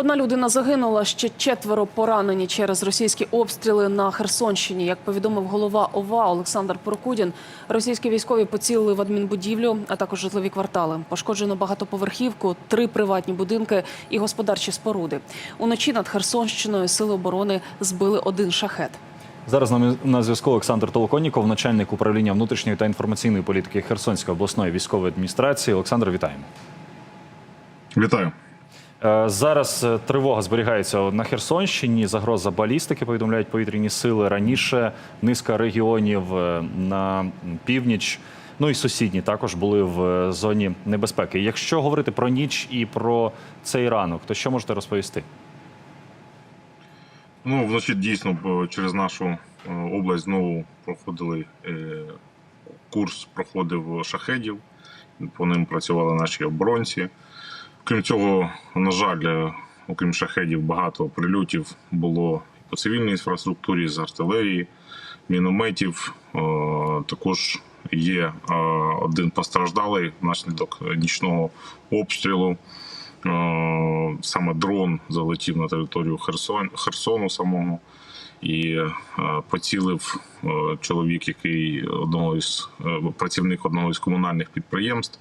Одна людина загинула, ще четверо поранені через російські обстріли на Херсонщині. Як повідомив голова ОВА Олександр Прокудін, російські військові поцілили в адмінбудівлю, а також житлові квартали. Пошкоджено багатоповерхівку, три приватні будинки і господарчі споруди. Уночі над Херсонщиною сили оборони збили один шахет. Зараз на, на зв'язку Олександр Толоконніков, начальник управління внутрішньої та інформаційної політики Херсонської обласної військової адміністрації. Олександр, вітаємо. Вітаю. Е, Зараз е, тривога зберігається на Херсонщині. Загроза балістики повідомляють повітряні сили. Раніше низка регіонів е, на північ, ну і сусідні також були в зоні небезпеки. Якщо говорити про ніч і про цей ранок, то що можете розповісти? Ну, вночі дійсно через нашу область знову проходили курс, проходив шахедів. По ним працювали наші оборонці. Крім цього, на жаль, е, окрім шахедів, багато прильотів було по цивільній інфраструктурі з артилерії, мінометів. Е, Також є е, один постраждалий внаслідок нічного обстрілу. Саме дрон залетів на територію Херсон, Херсону самого і поцілив чоловік, який одного із працівник одного із комунальних підприємств,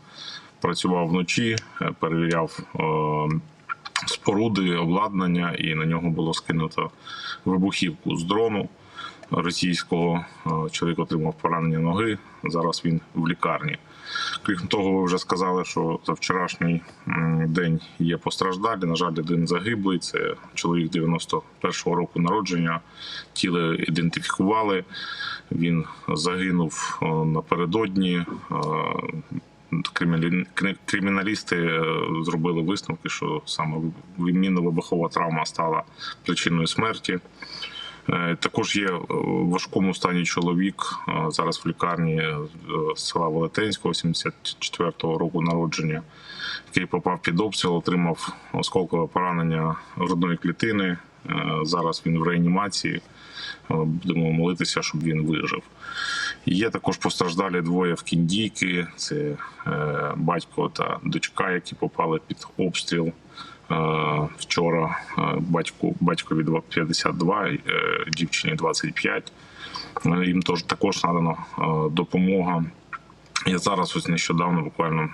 працював вночі, перевіряв е, споруди, обладнання, і на нього було скинуто вибухівку з дрону російського. Е, Чоловік отримав поранення ноги. Зараз він в лікарні. Крім того, ви вже сказали, що за вчорашній день є постраждалі. На жаль, один загиблий. Це чоловік 91-го року народження. Тіло ідентифікували. Він загинув е, напередодні. Криміналі- Криміналісти е, зробили висновки, що саме мінно-вибухова травма стала причиною смерті. Е, Також є е, в важкому стані чоловік зараз в лікарні села Велетенського, 74-го року народження, який попав під обстріл, отримав осколкове поранення грудної клітини. Зараз він в реанімації. Будемо молитися, щоб він вижив. Є також постраждалі двоє в Кіндійки. Це е, батько та дочка, які попали під обстріл. Е, Вчора е, батьку батькові два- 52, е, дівчині 25. Е, Їм тож також надано допомога. І зараз ось нещодавно, буквально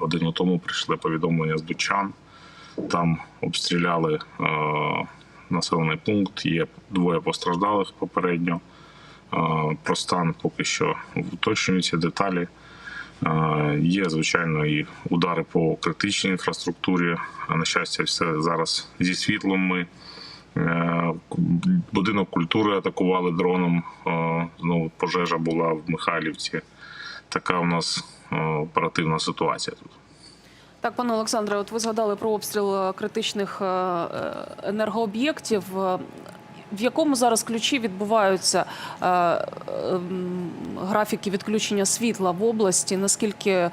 годину тому, прийшли повідомлення з Дучан. Там обстріляли населений пункт. Є двоє постраждалих попередньо. Про стан поки що уточнюються деталі. Є, звичайно, і удари по критичній інфраструктурі. На щастя, все зараз зі світлом ми. Е, Будинок культури атакували дроном. Знову пожежа була в Михайлівці. Така у нас оперативна ситуація тут. Так, пане Олександре, от ви згадали про обстріл е, критичних е, енергооб'єктів. В якому зараз ключі відбуваються е, е, графіки відключення світла в області? Наскільки е,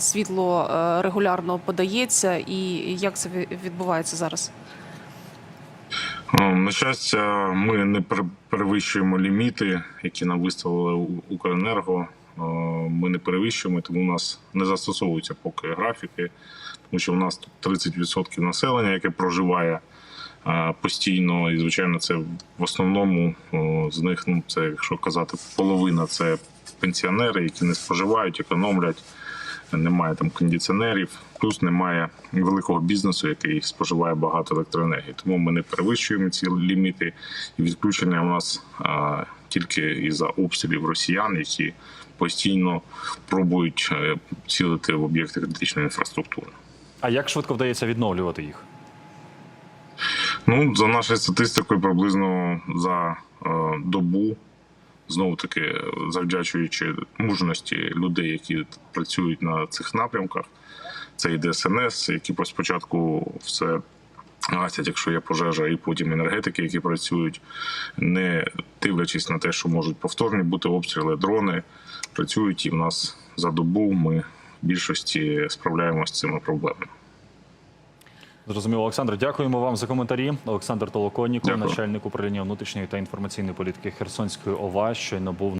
світло е, регулярно подається, і як це відбувається зараз? Е, На щастя, ми не пер- перевищуємо ліміти, які нам виставили Укренерго. Е, Ми не перевищуємо, тому у нас не застосовуються поки графіки, тому що у нас тут 30% населення, яке проживає постійно, і звичайно, це в основному з них, ну це якщо казати, половина це пенсіонери, які не споживають, економлять. Немає там кондиціонерів, плюс немає великого бізнесу, який споживає багато електроенергії. Тому ми не перевищуємо ці ліміти. І відключення у нас а, тільки із-за обстрілів росіян, які постійно пробують е, цілити в об'єкти критичної інфраструктури. А як швидко вдається відновлювати їх? Ну, за нашою статистикою, приблизно за е, добу, знову таки, завдячуючи мужності людей, які працюють на цих напрямках, це і ДСНС, які спочатку все гасять, якщо є пожежа, і потім енергетики, які працюють, не дивлячись на те, що можуть повторні бути обстріли, дрони працюють, і в нас за добу ми в більшості справляємося з цими проблемами. Зрозуміло, Олександр, дякуємо вам за коментарі. Олександр Толоконніков, начальник управління внутрішньої та інформаційної політики Херсонської ОВА, щойно був